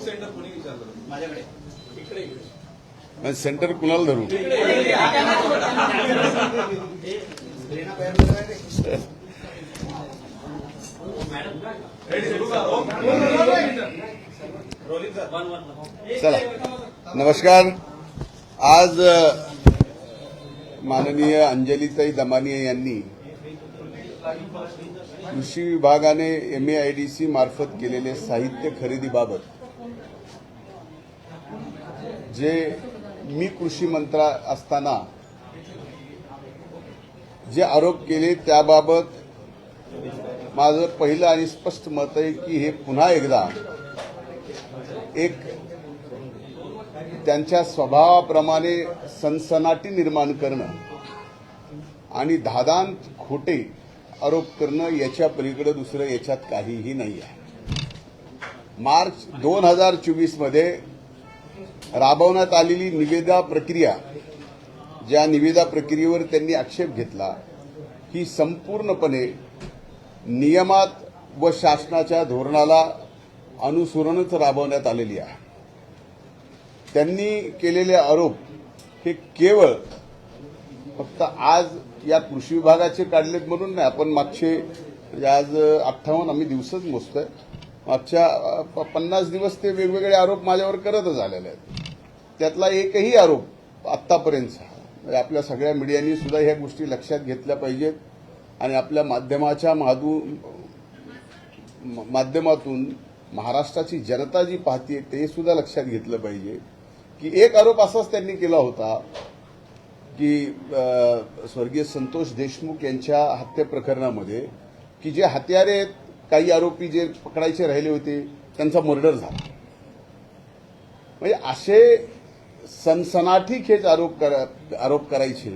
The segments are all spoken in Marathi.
सेंटर कोणी विचारलं माझ्याकडे इकडे इकडे सेंटर कुणाला धरू? चला नमस्कार. आज माननीय अंजलीताई दमानिया यांनी कृषी विभागाने M A I D C मार्फत केलेले साहित्य खरेदीबाबत जे मी कृषी मंत्रा असताना जे आरोप केले त्याबाबत माझं पहिलं आणि स्पष्ट मत आहे की हे पुन्हा एकदा एक त्यांच्या स्वभावाप्रमाणे सनसनाटी निर्माण करणं आणि धादांत खोटे आरोप करणं याच्या पलीकडे दुसरं याच्यात काहीही नाही आहे. मार्च दोन हजार चोवीसमध्ये राबवण्यात आलेली निविदा प्रक्रिया ज्या निविदा प्रक्रियेवर त्यांनी आक्षेप घेतला ही संपूर्णपणे नियमात व शासनाच्या धोरणाला अनुसरूनच राबवण्यात आलेली आहे. त्यांनी केलेले आरोप हे केवळ फक्त आज या कृषी विभागाचे काढलेत म्हणून नाही. आपण मागचे म्हणजे आज अठ्ठावन्न आम्ही दिवसच मोजतोय. मागच्या प- पन्नास दिवस ते वेगवेगळे आरोप माझ्यावर करतच आलेले आहेत. त्यातला एकही आरोप आत्तापर्यंतचा म्हणजे आपल्या सगळ्या मीडियांनी सुद्धा ह्या गोष्टी लक्षात घेतल्या पाहिजेत. आणि आपल्या माध्यमाच्या माधू माध्यमातून महाराष्ट्राची जनता जी पाहते ते सुद्धा लक्षात घेतलं पाहिजे. की एक आरोप असाच त्यांनी केला होता की स्वर्गीय संतोष देशमुख यांच्या हत्येप्रकरणामध्ये की जे हत्यारे आहेत, काही आरोपी जे पकडायचे राहिले होते त्यांचा मर्डर झाला. म्हणजे असे सनसनाटी खेच आरोप करा आरोप करायचे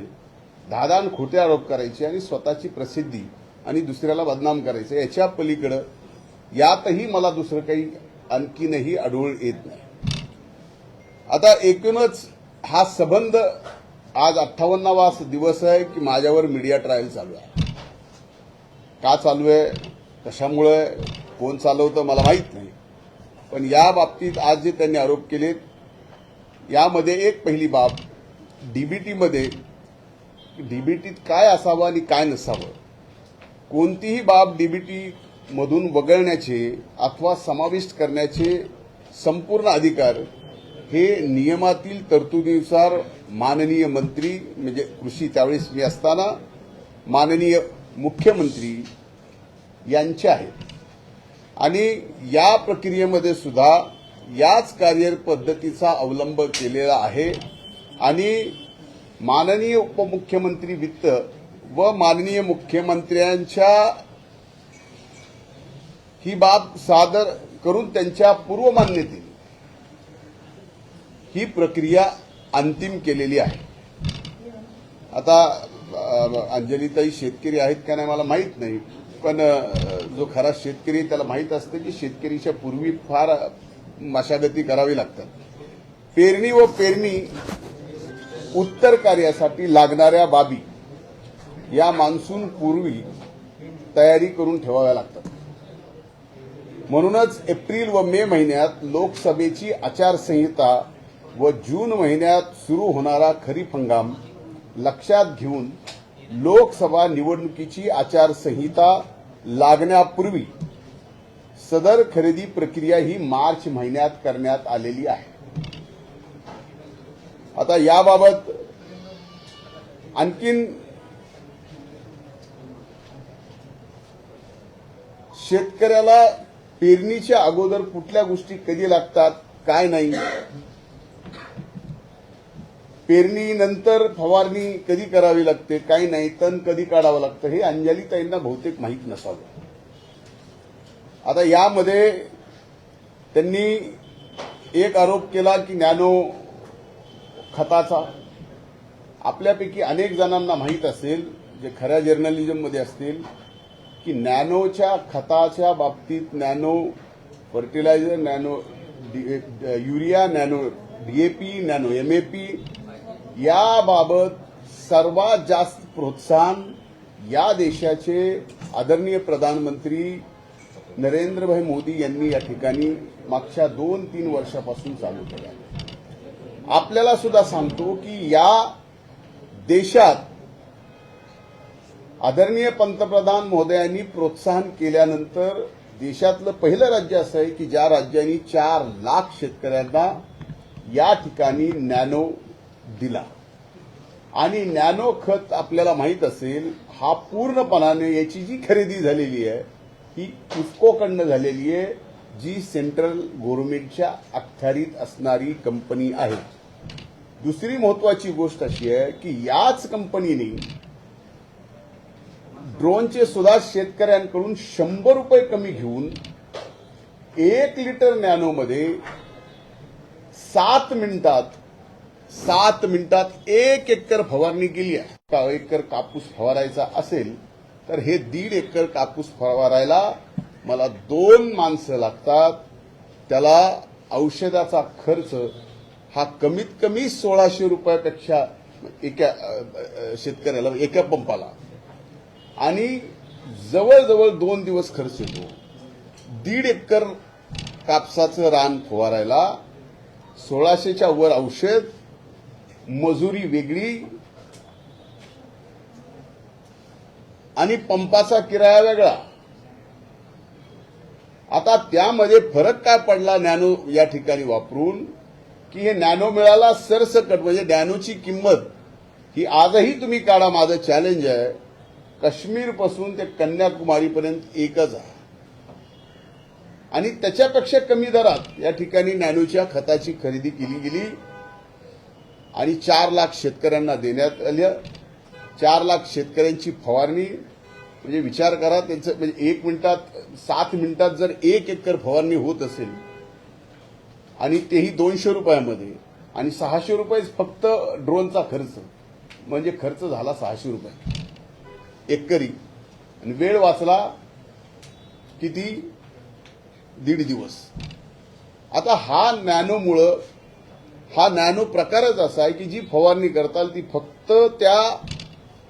धादान खोटे आरोप करायचे आणि स्वतःची प्रसिद्धी आणि दुसऱ्याला बदनाम करायचं याच्या पलीकडं यातही मला दुसरं काही आणखीनही आढळून येत नाही. आता एकूणच हा संबंध आज अठ्ठावन्नावा दिवस आहे की माझ्यावर मीडिया ट्रायल चालू आहे. का चालू आहे? कशामुळे? कोण चालवतं? मला माहीत नाही. पण या बाबतीत आज जे त्यांनी आरोप केलेत यामध्ये एक पहिली बाब डीबीटीमध्ये डीबीटीत काय असावं आणि काय नसावं? कोणतीही बाब डीबीटीमधून वगळण्याचे अथवा समाविष्ट करण्याचे संपूर्ण अधिकार हे नियमातील तरतुदीनुसार माननीय मंत्री म्हणजे कृषी त्यावेळेस मी असताना माननीय मुख्यमंत्री यांचे आहेत. आणि या प्रक्रियेमध्ये सुद्धा याच कार्यपद्धतीचा अवलंब केलेला आहे. आणि माननीय उपमुख्यमंत्री वित्त व माननीय मुख्यमंत्र्यांच्या ही बाब सादर करून त्यांच्या पूर्वमान्यतेने ही प्रक्रिया अंतिम केलेली आहे. आता अंजलीताई शेतकरी आहेत का नाही मला माहीत नाही. पण जो खरा शेतकरी आहे त्याला माहीत असतं की शेतकरीच्या पूर्वी फार मशागती करावी लागतात. पेरणी व पेरणी उत्तर कार्यासाठी लागणाऱ्या बाबी या मान्सून पूर्वी तयारी करून ठेवाव्या लागतात. म्हणूनच एप्रिल व मे महिन्यात लोकसभेची आचारसंहिता व जून महिन्यात सुरू होणारा खरीप हंगाम लक्षात घेऊन लोकसभा निवडणुकीची आचारसंहिता लागण्यापूर्वी सदर खरेदी प्रक्रिया ही मार्च महिन्यात करण्यात आलेली आहे. आता याबाबत आणखीन शेतकऱ्याला पेरणीच्या अगोदर कुठल्या गोष्टी कधी लागतात काय नाही पेरणीनंतर फवारणी कधी करावी लागते काही नाही तण कधी काढावं लागतं हे अंजलीताईंना बहुतेक माहीत नसावं. आता यामध्ये त्यांनी एक आरोप केला की नॅनो खताचा. आपल्यापैकी अनेक जणांना माहीत असेल जे खऱ्या जर्नलिझममध्ये असतील की नॅनोच्या खताच्या बाबतीत nano fertiliser nano D- urea nano DAP nano MAP याबाबत सर्वात जास्त प्रोत्साहन या देशाचे आदरणीय प्रधानमंत्री नरेंद्रभाई मोदी यांनी या ठिकाणी मागच्या दोन तीन वर्षापासून चालू केला आपल्याला सुद्धा सांगतो की या देशात आदरणीय पंतप्रधान महोदयांनी प्रोत्साहन केल्यानंतर देशातलं पहिलं राज्य असं आहे की ज्या राज्यांनी चार लाख शेतकऱ्यांना या ठिकाणी नॅनो दिला. आणि नॅनो खत आपल्याला माहीत असेल हा पूर्णपणाने याची जी खरेदी झालेली आहे ही इफ्कोकडनं झालेली आहे जी सेंट्रल गव्हर्नमेंटच्या अखत्यारीत असणारी कंपनी आहे. दुसरी महत्वाची गोष्ट अशी आहे की याच कंपनीने ड्रोनचे सुद्धा शेतकऱ्यांकडून शंभर रुपये कमी घेऊन एक लिटर नॅनोमध्ये सात मिनिटात सात मिनिटात एक एकर फवारणी केली आहे. एकर कापूस फवारायचा असेल तर हे दीड एकर कापूस फवारायला मला दोन माणसं लागतात. त्याला औषधाचा खर्च हा कमीत कमी सोळाशे रुपयापेक्षा एका शेतकऱ्याला एका पंपाला. आणि जवळजवळ दोन दिवस खर्च येतो. दीड एकर कापसाचं रान फवारायला सोळाशेच्या वर औषध मजुरी वेगळी आणि पंपाचा किराया वेगळा. आता त्यामध्ये फरक काय पडला नॅनो या ठिकाणी वापरून? की हे नॅनो मिळाला सरसकट म्हणजे नॅनोची किंमत. ही आजही तुम्ही काढा माझं चॅलेंज आहे. काश्मीरपासून ते कन्याकुमारीपर्यंत एकच आहे. आणि त्याच्यापेक्षा कमी दरात या ठिकाणी नॅनोच्या खताची खरेदी केली गेली. आणि चार लाख शेतकऱ्यांना देण्यात आल्या. चार लाख शेतकऱ्यांची फवारणी म्हणजे विचार करा त्यांचं म्हणजे एक मिनिटात सात मिनिटात जर एक एकर फवारणी होत असेल आणि तेही दोनशे रुपयामध्ये आणि सहाशे रुपये फक्त ड्रोनचा खर्च म्हणजे खर्च झाला सहाशे रुपये. एकरी आणि वेळ वाचला किती? दीड दिवस. आता हा नॅनोमुळं हा नॅनो प्रकारच असा आहे की जी फवारणी करताल ती फक्त त्या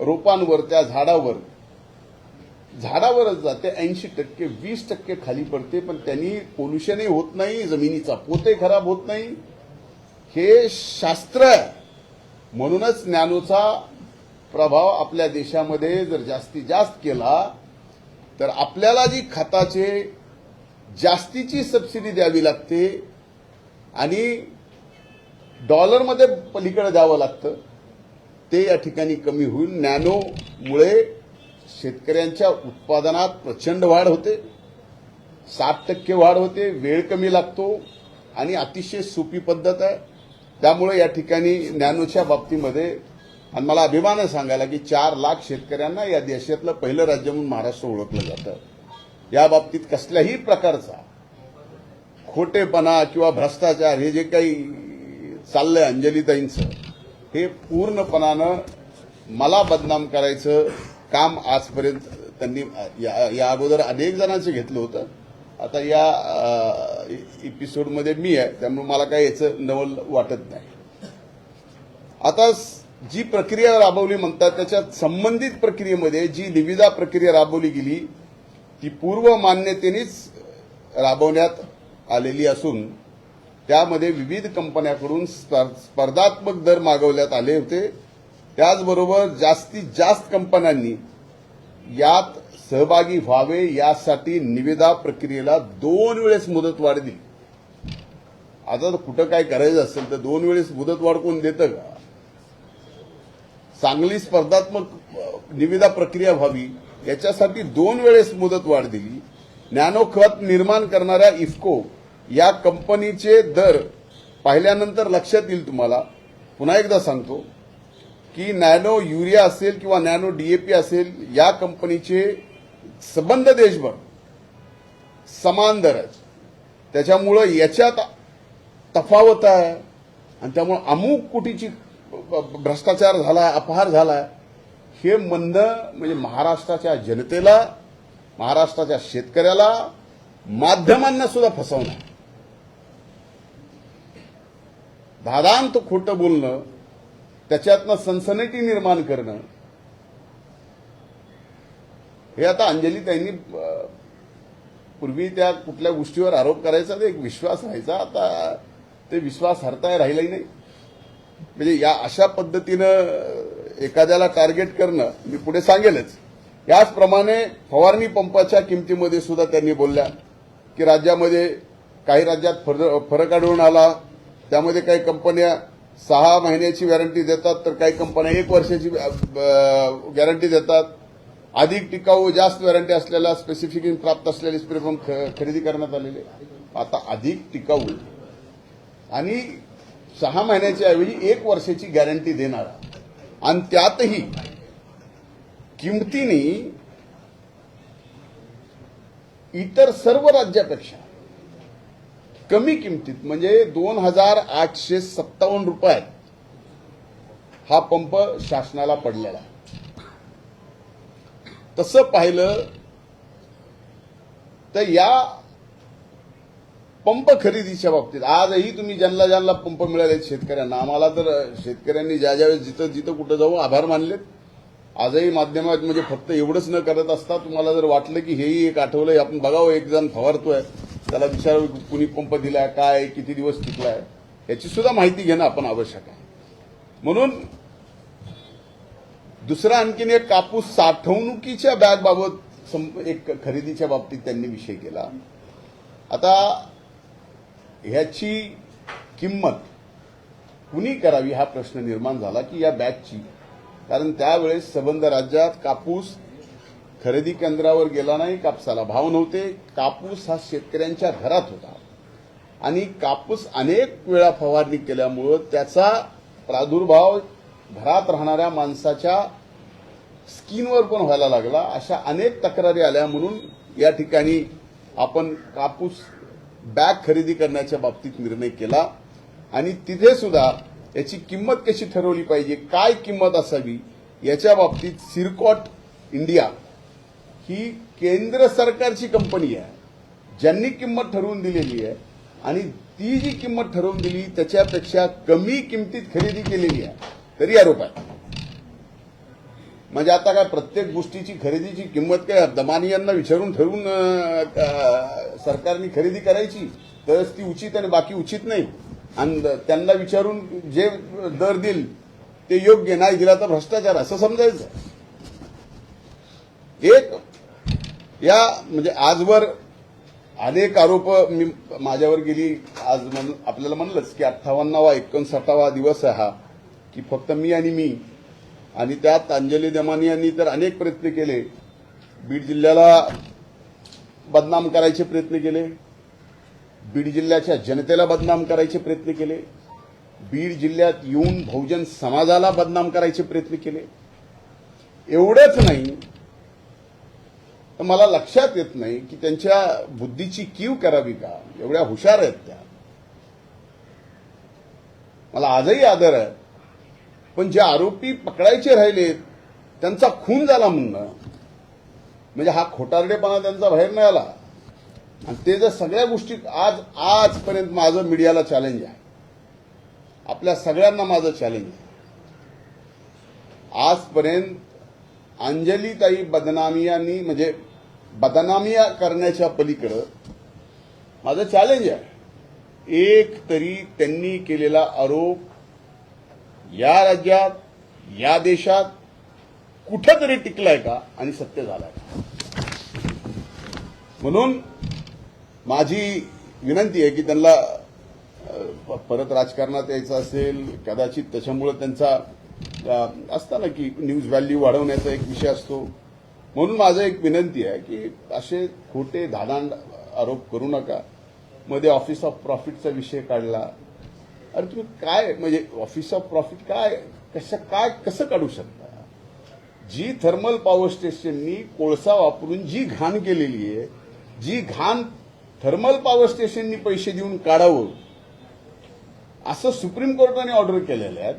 रोपांवर त्या झाडावर. झाडावरच जाते ऐंशी टक्के वीस टक्के खाली पडते पण त्यांनी पोल्युशनही होत नाही जमिनीचा पोतही खराब होत नाही. हे शास्त्र आहे. म्हणूनच नॅनोचा प्रभाव आपल्या देशामध्ये जर जास्तीत जास्त केला तर आपल्याला जी खताचे जास्तीची सबसिडी द्यावी लागते आणि डॉलरमध्ये पलीकडे द्यावं लागतं. ते या ठिकाणी कमी होईल. नॅनोमुळे शेतकऱ्यांच्या उत्पादनात प्रचंड वाढ होते. सात टक्के वाढ होते. वेळ कमी लागतो आणि अतिशय सोपी पद्धत आहे. त्यामुळे या ठिकाणी नॅनोच्या बाबतीमध्ये आणि मला अभिमान आहे सांगायला की चार लाख शेतकऱ्यांना या देशातलं पहिलं राज्य म्हणून महाराष्ट्र ओळखलं जातं. या बाबतीत कसल्याही प्रकारचा खोटेपणा किंवा भ्रष्टाचार हे जे काही चाललंय अंजलीताईंचं. हे पूर्णपणानं मला बदनाम करायचं काम आजपर्यंत त्यांनी या या अगोदर अनेक जणांचं घेतलं होतं. आता या एपिसोडमध्ये मी आहे त्यामुळे मला काही याचं नवल वाटत नाही. आता जी प्रक्रिया राबवली म्हणतात त्याच्यात संबंधित प्रक्रियेमध्ये जी निविदा प्रक्रिया राबवली गेली ती पूर्व मान्यतेनेच राबवण्यात आलेली असून त्यामध्ये विविध कंपन्याकडून स्पर्धात्मक दर मागवण्यात आले होते. त्याचबरोबर जास्तीत जास्त कंपन्यांनी यात सहभागी व्हावे यासाठी निविदा प्रक्रियेला दोन वेळेस मुदतवाढ दिली. आता जर कुठं काय करायचं असेल तर दोन वेळेस मुदतवाढ कोण देतं का? चांगली स्पर्धात्मक निविदा प्रक्रिया व्हावी याच्यासाठी दोन वेळेस मुदतवाढ दिली. नॅनो खत निर्माण करणाऱ्या इफ्को या कंपनीचे दर पाहिल्यानंतर लक्षात येईल तुम्हाला. पुन्हा एकदा सांगतो की नॅनो युरिया असेल किंवा नॅनो डीएपी असेल या कंपनीचे संबंध देशभर समान दर आहेत. त्याच्यामुळं याच्यात तफावत आहे आणि त्यामुळं अमुक कुटीची भ्रष्टाचार झाला अपहार झाला हे म्हणणं म्हणजे महाराष्ट्राच्या जनतेला महाराष्ट्राच्या शेतकऱ्याला माध्यमांना सुद्धा फसवणं आहे. धादांत खोटं बोलणं त्याच्यातनं सनसनेटी निर्माण करणं. हे आता अंजली त्यांनी पूर्वी त्या कुठल्या गोष्टीवर आरोप करायचा ते एक विश्वास राहायचा. आता ते विश्वास हरताय राहिलाही नाही. म्हणजे या अशा पद्धतीनं एखाद्याला टार्गेट करणं मी पुढे सांगेलच. याचप्रमाणे फवारणी पंपाच्या किमतीमध्ये सुद्धा त्यांनी बोलल्या की राज्यामध्ये काही राज्यात फर- फरक आढळून आला. त्यामध्ये काही कंपन्या सहा महिन्याची गॅरंटी देतात तर काही कंपन्या एक वर्षाची गॅरंटी देतात. अधिक टिकाऊ जास्त वॅरंटी असलेल्या स्पेसिफिकेशन प्राप्त असलेले स्प्रे पंप ख- खरेदी करण्यात आलेले. आता अधिक टिकाऊ. आणि सहा महिन्याच्या ऐवजी एक वर्षाची गॅरंटी देणारा. आणि त्यातही किमतीने इतर सर्व राज्यापेक्षा कमी किमतीत म्हणजे दोन हजार आठशे सत्तावन्न रुपयात हा पंप शासनाला पडलेला तसं पाहिलं तर या पंप खरेदीच्या बाबतीत आजही तुम्ही ज्यांना ज्यांना पंप मिळाले शेतकऱ्यांना आम्हाला तर शेतकऱ्यांनी ज्या ज्यावेळेस जिथं जिथं कुठं जाऊ आभार मानलेत. आजही माध्यमात म्हणजे फक्त एवढंच न करत असता तुम्हाला जर वाटलं की हेही एक आठवलंय आपण बघावं एक जण फवारतोय. त्याला विचारावं की कुणी पंप दिलाय काय किती दिवस टिकलाय? याची सुद्धा माहिती घेणं आपण आवश्यक आहे. म्हणून दुसरा आणखीन एक कापूस साठवणुकीच्या बॅगबाबत एक खरेदीच्या बाबतीत त्यांनी विषय केला. आता ह्याची किंमत कुणी करावी हा प्रश्न निर्माण झाला की या बॅगची? कारण त्यावेळेस संबंध राज्यात कापूस खरेदी केंद्रावर गेला नाही कापसाला भाव नव्हते. कापूस हा शेतकऱ्यांच्या घरात होता. आणि कापूस अनेक वेळा फवारणी केल्यामुळं त्याचा प्रादुर्भाव घरात राहणाऱ्या माणसाच्या स्किनवर पण व्हायला लागला. अशा अनेक तक्रारी आल्या म्हणून या ठिकाणी आपण कापूस बॅग खरेदी करण्याच्या बाबतीत निर्णय केला. आणि तिथे सुद्धा याची किंमत कशी ठरवली पाहिजे काय किंमत असावी याच्या बाबतीत सिरकॉट इंडिया ही केंद्र सरकारची कंपनी आहे ज्यांनी किंमत ठरवून दिलेली आहे आणि ती जी किंमत ठरवून दिली त्याच्यापेक्षा कमी किमतीत खरेदी केलेली आहे. तरी आरोप आहे. म्हणजे आता काय प्रत्येक गोष्टीची खरेदीची किंमत काय दमानी यांना विचारून ठरवून सरकारनी सरकारने खरेदी करायची तरच ती उचित आणि बाकी उचित नाही. आणि त्यांना विचारून जे दर देईल ते योग्य नाही दिला तर भ्रष्टाचार असं समजायचं. एक या म्हणजे आजवर अनेक आरोप मी माझ्यावर गेली. आज म्हण आपल्याला म्हणलंच की अठ्ठावन्नावा एकोणसाठावा दिवस आहे हा की फक्त मी आणि मी. आणि त्यात अंजली दमानी यांनी तर अनेक प्रयत्न केले. बीड जिल्ह्याला बदनाम करायचे प्रयत्न केले. बीड जिल्ह्याच्या जनतेला बदनाम करायचे प्रयत्न केले. बीड जिल्ह्यात येऊन बहुजन समाजाला बदनाम करायचे प्रयत्न केले. एवढंच नाही तर मला लक्षात येत नाही की त्यांच्या बुद्धीची कीव करावी का? एवढ्या हुशार आहेत त्या. मला आजही आदर आहे. पण जे आरोपी पकडायचे राहिलेत त्यांचा खून झाला म्हणणं म्हणजे हा खोटारडेपणा त्यांचा बाहेर नाही आला आणि ते जर सगळ्या गोष्टी आज आजपर्यंत माझं मीडियाला चॅलेंज आहे. आपल्या सगळ्यांना माझं चॅलेंज आहे. आजपर्यंत अंजलीताई बदनामियांनी म्हणजे बदनामिया करण्याच्या पलीकडं माझं चॅलेंज आहे. एक तरी त्यांनी केलेला आरोप या राज्यात या देशात कुठं तरी टिकलाय का आणि सत्य झालाय का? म्हणून माझी विनंती आहे की त्यांना परत राजकारणात यायचं असेल कदाचित त्याच्यामुळं त्यांचा असतं ना की न्यूज व्हॅल्यू वाढवण्याचा एक विषय असतो. म्हणून माझं एक विनंती आहे की असे खोटे धाडांड आरोप करू नका. मध्ये ऑफिस ऑफ प्रॉफिटचा विषय काढला. अरे तुम्ही काय म्हणजे ऑफिस ऑफ प्रॉफिट काय कसं काय कसं काढू शकता? जी थर्मल पॉवर स्टेशननी कोळसा वापरून जी घाण केलेली आहे जी घाण थर्मल पॉवर स्टेशननी पैसे देऊन काढावं असं सुप्रीम कोर्टाने ऑर्डर केलेलं आहे.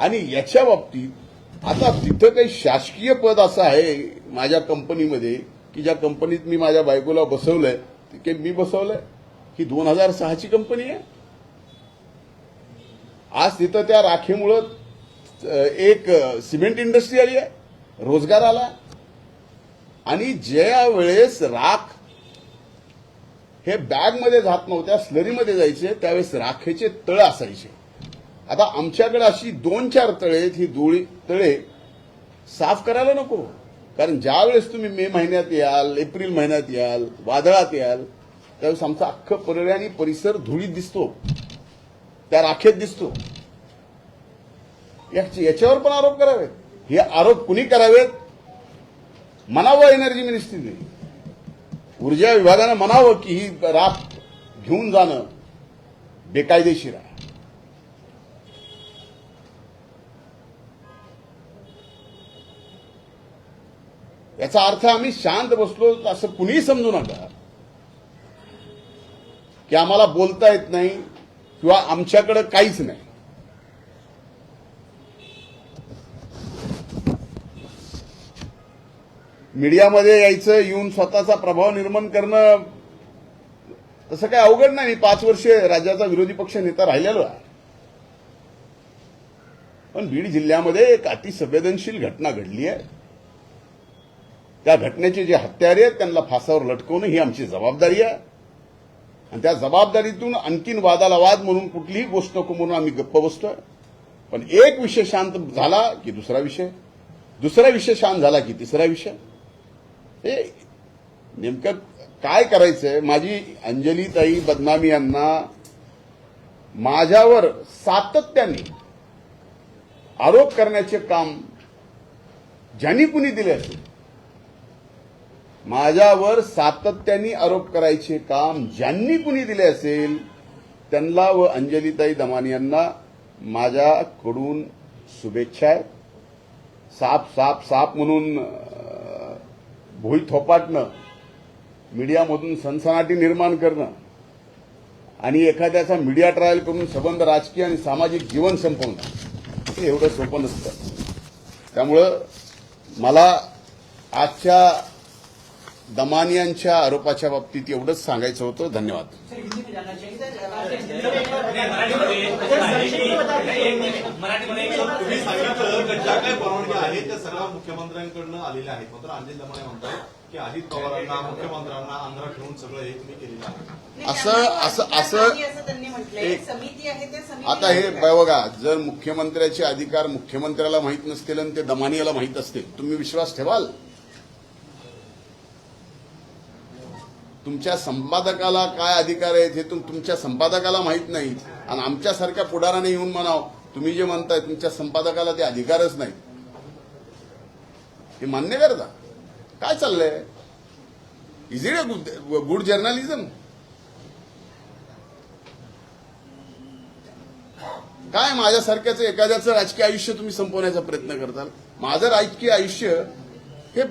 आणि याच्या बाबतीत आता तिथं काही शासकीय पद असं आहे माझ्या कंपनीमध्ये की ज्या कंपनीत मी माझ्या बायकोला बसवलंय ते मी बसवलंय. ही दोन हजार सहाची कंपनी आहे. आज तिथं त्या राखेमुळं एक सिमेंट इंडस्ट्री आली आहे रोजगार आला. आणि ज्या वेळेस राख हे बॅगमध्ये जात नव्हत्या स्लरीमध्ये जायचे त्यावेळेस राखेचे तळ असायचे. आता आमच्याकडे अशी दोन चार तळे आहेत ही धुळी तळे साफ करायला नको. कारण ज्या वेळेस तुम्ही मे महिन्यात याल एप्रिल महिन्यात याल वादळात याल त्यावेळेस आमचा अख्खं पर्याय आणि परिसर धुळीत दिसतो. त्या राखेत दिसतो. याच्यावर पण आरोप करावेत. हे आरोप कुणी करावेत? म्हणावं एनर्जी मिनिस्ट्रीने. ऊर्जा विभागानं म्हणावं की ही राख घेऊन जाणं बेकायदेशीर आहे. याचा अर्थ आम्ही शांत बसलो असं कुणीही समजू नका. की आम्हाला बोलता येत नाही किंवा आमच्याकडे काहीच नाही. मीडियामध्ये यायचं येऊन स्वतःचा प्रभाव निर्माण करणं तसं काही अवघड नाही. मी पाच वर्षे राज्याचा विरोधी पक्ष नेता राहिलेलो आहे. पण बीड जिल्ह्यामध्ये एक अतिसंवेदनशील घटना घडली आहे. त्या घटनेचे जे हत्यारे आहेत त्यांना फासावर लटकवणं ही आमची जबाबदारी आहे. आणि त्या जबाबदारीतून आणखीन वादाला वाद म्हणून कुठलीही गोष्ट नको म्हणून आम्ही गप्प बसतोय. पण एक विषय शांत झाला की दुसरा विषय. दुसरा विषय शांत झाला की तिसरा विषय. हे नेमकं काय करायचंय? माझी अंजलीताई बदनामी यांना माझ्यावर सातत्याने आरोप करण्याचे काम ज्यांनी कुणी दिले असेल माझ्यावर सातत्याने आरोप करायचे काम ज्यांनी कुणी दिले असेल त्यांना व अंजलीताई दमानी यांना माझ्याकडून शुभेच्छा आहेत. साप साप साप म्हणून भुई थोपाटणं मीडियामधून सनसनाटी निर्माण करणं आणि एखाद्याचा मीडिया ट्रायल करून संबंध राजकीय आणि सामाजिक जीवन संपवणं हे एवढं सोपं नसतं. त्यामुळं मला आजच्या दमानियांच्या आरोपाच्या बाबतीत एवढंच सांगायचं होतं. धन्यवाद. मुख्यमंत्र्यांकडनं आलेल्या आहेत. मात्र अंजली दमाने म्हणतात की अजित पवारांना मुख्यमंत्र्यांना आंध्रा ठेवून सगळं हे तुम्ही केलेलं आहे. असं- असं- असं- असं त्यांनी म्हटलंय. एक- समिती आहे त्या समिती आता हे बघा जर मुख्यमंत्र्याचे अधिकार मुख्यमंत्र्याला माहीत नसतील आणि ते दमानियाला माहीत असतील तुम्ही विश्वास ठेवाल? तुमच्या संपादकाला काय अधिकार आहेत हे तुमच्या संपादकाला माहीत नाही. आणि आमच्यासारख्या पुढाराने येऊन म्हणाव तुम्ही जे म्हणताय तुमच्या संपादकाला ते अधिकारच नाही. हे मान्य करता? काय चाललंय? Is it a good journalism काय माझ्यासारख्याचं एखाद्याचं राजकीय आयुष्य तुम्ही संपवण्याचा प्रयत्न करताल? माझं राजकीय आयुष्य हे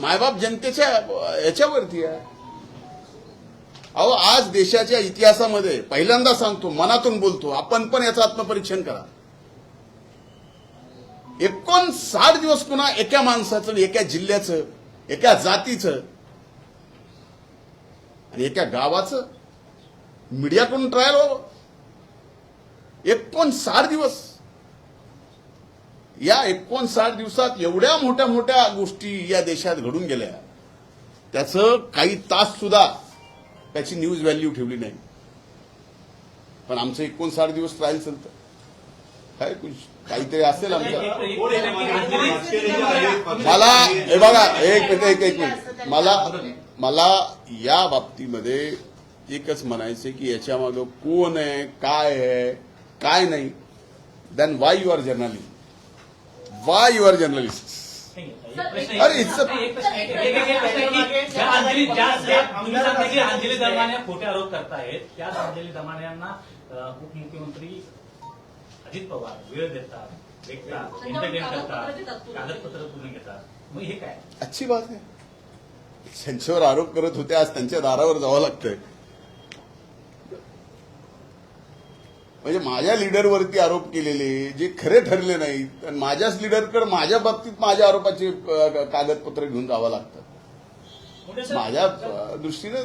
मायबाप जनतेच्या याच्यावरती आहे. अहो आज देशाच्या इतिहासामध्ये पहिल्यांदा सांगतो मनातून बोलतो आपण पण याचं आत्मपरीक्षण करा. एकोणसाठ दिवस पुन्हा एका माणसाचं एका जिल्ह्याचं एका जातीचं आणि एका गावाचं मीडियाकडून ट्रायल व्हावं. एकोणसाठ दिवस. या एकोणसाठ दिवसात एवढ्या मोठ्या मोठ्या गोष्टी या देशात घडून गेल्या. त्याचं काही तास सुद्धा त्याची न्यूज व्हॅल्यू ठेवली नाही पण आमचं एकोणसाठ दिवस ट्रायल चालतं काय काहीतरी असेल पक्षाचे मला. हे बघा एक मिनिट एक एक मिनिट मला मला या बाबतीमध्ये एकच म्हणायचं की याच्या मागं कोण आहे काय आहे काय नाही then why you are journalist why you are journalist अरे, it's a- तुम्ही सांगता की अंजली दरम्यान खोटे आरोप करतायत. त्याच अंजली दरम्यान यांना उपमुख्यमंत्री अजित पवार वेळ देतात भेटतात एंटरटेन करतात कागदपत्र पूर्ण. घेतात. मग हे काय? अच्छी बात आहे त्यांच्यावर आरोप करत होते आज त्यांच्या दारावर जावं लागतंय. म्हणजे माझ्या लीडरवरती आरोप केलेले जे खरे ठरले नाहीत आणि माझ्याच लीडरकडे माझ्या बाबतीत माझ्या आरोपाचे कागदपत्र घेऊन जावं लागतं. माझ्या दृष्टीनं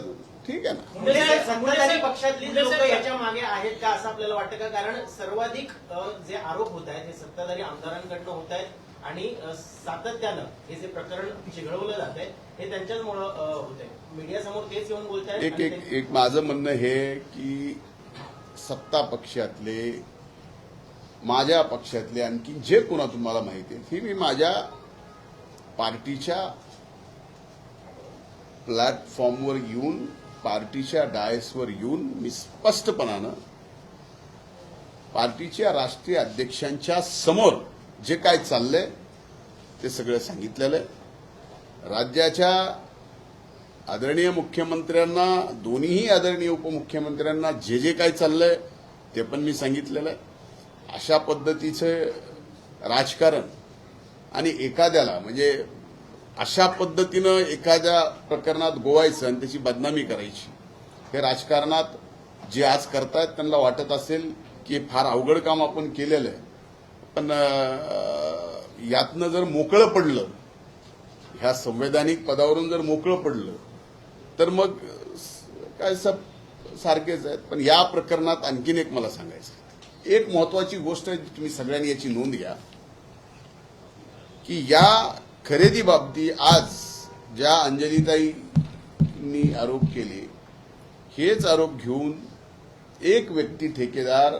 ठीक आहे ना. मुंडे साहेब, सत्ताधारी पक्षातली लोक याच्या मागे आहेत का असं आपल्याला वाटतं का? कारण सर्वाधिक जे आरोप होत आहेत हे सत्ताधारी आमदारांकडनं होत आहेत आणि सातत्यानं हे जे प्रकरण चिघळवलं जात आहे हे त्यांच्याचमुळं होत आहे. मीडियासमोर तेच येऊन बोलत आहेत एक एक माझं म्हणणं हे की सत्ता पक्षातले माझ्या पक्षातले आणखी जे कोणा तुम्हाला माहिती आहे ही मी माझ्या पार्टीच्या प्लॅटफॉर्मवर येऊन पार्टीच्या डायसवर येऊन मी स्पष्टपणानं पार्टीच्या राष्ट्रीय अध्यक्षांच्या समोर जे काय चाललंय ते सगळं सांगितलेलं आहे. राज्याच्या आदरणीय मुख्यमंत्र्यांना दोन्हीही आदरणीय उपमुख्यमंत्र्यांना जे जे काय चाललंय ते पण मी सांगितलेलं आहे. अशा पद्धतीचं राजकारण आणि एखाद्याला म्हणजे अशा पद्धतीनं एखाद्या प्रकरणात गोवायचं आणि त्याची बदनामी करायची हे राजकारणात जे आज करतायत त्यांना वाटत असेल की फार अवघड काम आपण केलेलं आहे. पण यातनं जर मोकळं पडलं ह्या संवैधानिक पदावरून जर मोकळं पडलं तर मग काय सब सारखेच आहेत. पण या प्रकरणात आणखीन एक मला सांगायचं आहे. एक महत्वाची गोष्ट आहे, तुम्ही सगळ्यांनी याची नोंद घ्या की या खरेदी बाबती आज ज्या अंजलीताईंनी आरोप केले हेच आरोप घेऊन एक व्यक्ती ठेकेदार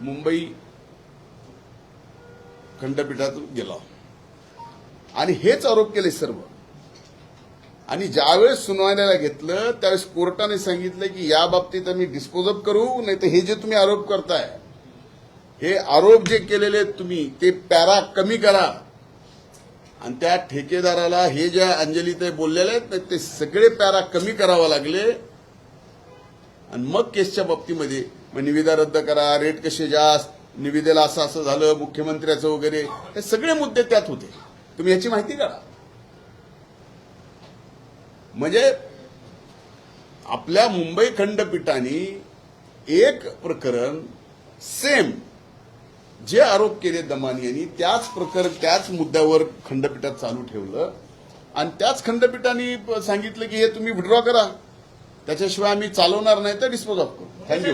मुंबई खंडपीठातून गेला. आणि हेच आरोप केले सर्व. आणि ज्यावेळेस सुनावण्याला घेतलं त्यावेळेस कोर्टाने सांगितलं की या बाबतीत आम्ही डिस्पोजअप करू नाही तर हे जे तुम्ही आरोप करताय हे आरोप जे केलेले आहेत तुम्ही ते पॅरा कमी करा. आणि त्या ठेकेदाराला हे ज्या अंजली ते बोललेले आहेत ते सगळे पॅरा कमी करावा लागले. आणि मग केसच्या बाबतीमध्ये मग निविदा रद्द करा रेट कसे जास्त निविदेला असं असं झालं मुख्यमंत्र्याचं वगैरे हे सगळे मुद्दे त्यात होते. तुम्ही याची माहिती काढा. म्हणजे आपल्या मुंबई खंडपीठाने एक प्रकरण सेम जे आरोप केले दमानी यांनी त्याच प्रकरण त्याच मुद्द्यावर खंडपीठात चालू ठेवलं. आणि त्याच खंडपीठाने सांगितलं की हे तुम्ही विड्रॉ करा. त्याच्याशिवाय आम्ही चालवणार नाही तर डिस्पोज ऑफ करू. थँक्यू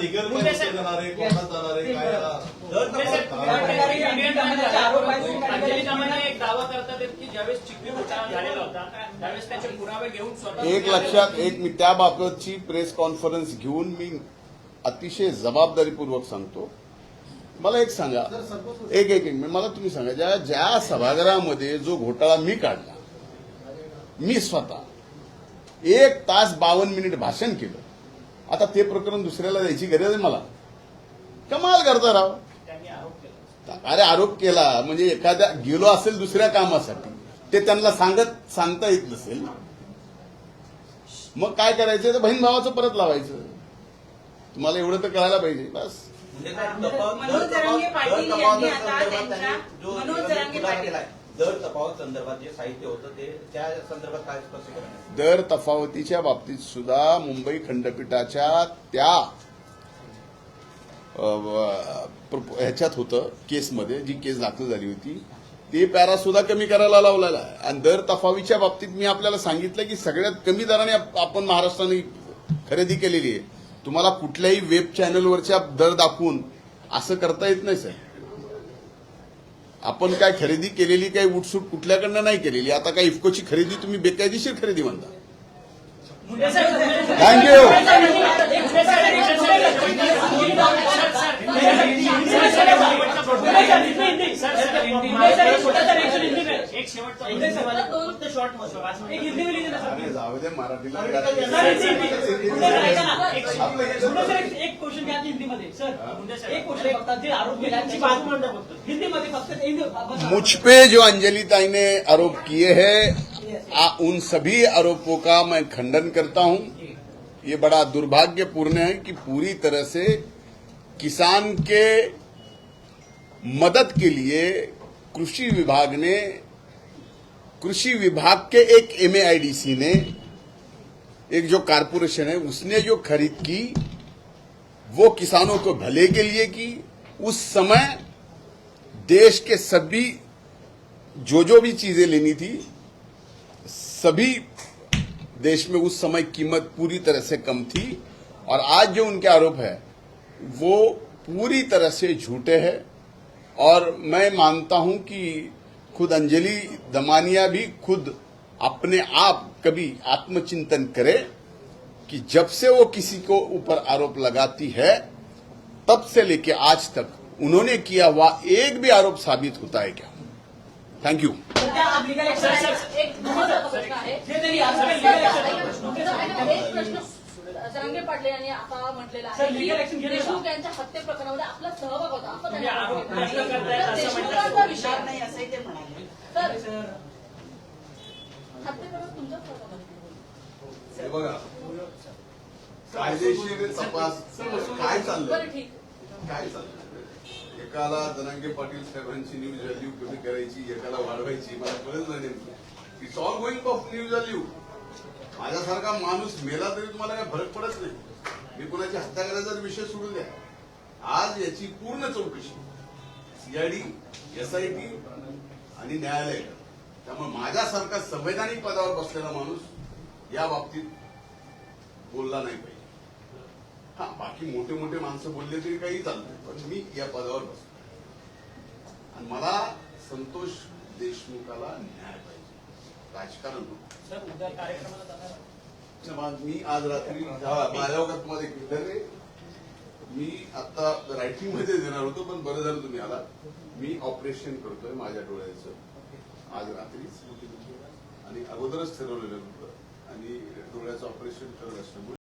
लिगल एक दावा करतात की ज्यावेळेस चिखली घोटाळा झालेला होता त्यावेळेस त्याचे पुरावे घेऊन स्वतः एक लक्षात एक मी त्याबाबतची प्रेस कॉन्फरन्स घेऊन मी अतिशय जबाबदारीपूर्वक सांगतो. मला एक सांगा. एक एक एक मला तुम्ही सांगा ज्या ज्या सभागृहामध्ये जो घोटाळा मी काढला मी स्वतः एक तास बावन्न मिनिट भाषण केलं. आता ते प्रकरण दुसऱ्याला द्यायची गरज आहे मला. कमाल करता राव. अरे आरोप केला. म्हणजे एखाद्या गेलो असेल दुसऱ्या कामासाठी ते त्यांना सांगत सांगता येत नसेल. मग काय करायचं? तर बहीण भावाचं परत लावायचं. तुम्हाला एवढं तर कळायला पाहिजे. बस. म्हणजे मनोज दर जरांगे तफावत- पाटील यांनी आता संदर्भात त्यांच्या- मनोज जरांगे पाटील. दर तफावत संदर्भात जे साहित्य होतं ते त्या संदर्भात काय स्पष्ट दर तफावतीच्या बाबतीत सुद्धा मुंबई खंडपीठाच्या त्या ह्याच्यात होतं केसमध्ये जी केस दाखल झाली होती ते पॅरा सुद्धा कमी करायला लावलेला आहे. आणि दर तफावीच्या बाबतीत मी आपल्याला सांगितलं की सगळ्यात कमी दराने आपण महाराष्ट्राने खरेदी केलेली आहे. तुम्हाला कुठल्याही वेब चॅनलवरच्या दर दाखवून असं करता येत नाही सर आपण काय खरेदी केलेली काही उठसूट कुठल्याकडनं नाही केलेली. आता काय इफकोची खरेदी तुम्ही बेकायदेशीर खरेदी म्हणता. थँक्यू एक जाऊ दे मराठीला एक क्वेश्चन घ्या हिंदीमध्ये सर एक क्वेश्चन फक्त जे आरोप हिंदीमध्ये फक्त मुझ पे जो अंजलि ताई ने आरोप किए हैं आ, उन सभी आरोपों का मैं खंडन करता हूँ। ये बड़ा दुर्भाग्यपूर्ण है कि पूरी तरह से किसान के मदद के लिए कृषि विभाग ने कृषि विभाग के एक एमएआईडीसी ने एक जो कारपोरेशन है उसने जो खरीद की वो किसानों को भले के लिए की। उस समय देश के सभी जो जो भी चीज़ें लेनी थी सभी देश में उस समय कीमत पूरी तरह से कम थी और आज जो उनके आरोप है, वो पूरी तरह से झूठे हैं। और मैं मानता हूँ कि खुद अंजलि दमानिया भी खुद अपने आप कभी आत्मचिंतन करे कि जब से वो किसी को ऊपर आरोप लगाती है, तब से लेके आज तक उन्होंने किया हुआ एक भी आरोप साबित होता है क्या? थैंक यू सध्या आप legal action- सर, सर, एक महत्त्वाचा प्रश्न आहे. तरी आज सर, legal सर, action- ऐका प्रश्न. सर, ऐका, एक प्रश्न जरांगे पाटील यांनी आता म्हटलेला आहे legal action की? देशमुख यांच्या हत्ये प्रकरणामध्ये आपला सहभाग होता. तर देशमुखांचा. विषय नाही असंही ते म्हणाले. सर सर हत्ये प्रकरण प्रकरणामध्ये हे बघा. कायदेशीर तपास. काय चाललंय? बरं ठीक काय चाललंय? एकाला जनांगे पाटील साहेबांची न्यूज व्हॅल्यू कमी करायची एकाला वाढवायची. मला कळत नाही नेमकं. It's all going off news value माझ्यासारखा माणूस मेला तरी तुम्हाला काय फरक पडत नाही. मी कुणाची हत्या करायचा विषय सोडून द्या. आज याची पूर्ण चौकशी. सीआयडी एसआयटी आणि न्यायालय. त्यामुळे माझ्यासारखा संवैधानिक पदावर बसलेला माणूस या बाबतीत बोलला नाही पाहिजे. हा बाकी मोठे मोठे माणसं बोलले तरी काही चालतंय. पण मी या पदावर बसलो आणि मला संतोष देशमुखाला न्याय पाहिजे. राजकारण मी आज रात्री माझ्या विचार आहे. मी आता रायटिंगमध्ये देणार होतो पण बरं झालं तुम्ही आला. मी ऑपरेशन करतोय माझ्या डोळ्याचं. आज रात्रीच आणि अगोदरच ठरवलेलं होतं. आणि डोळ्याचं ऑपरेशन करत असल्यामुळे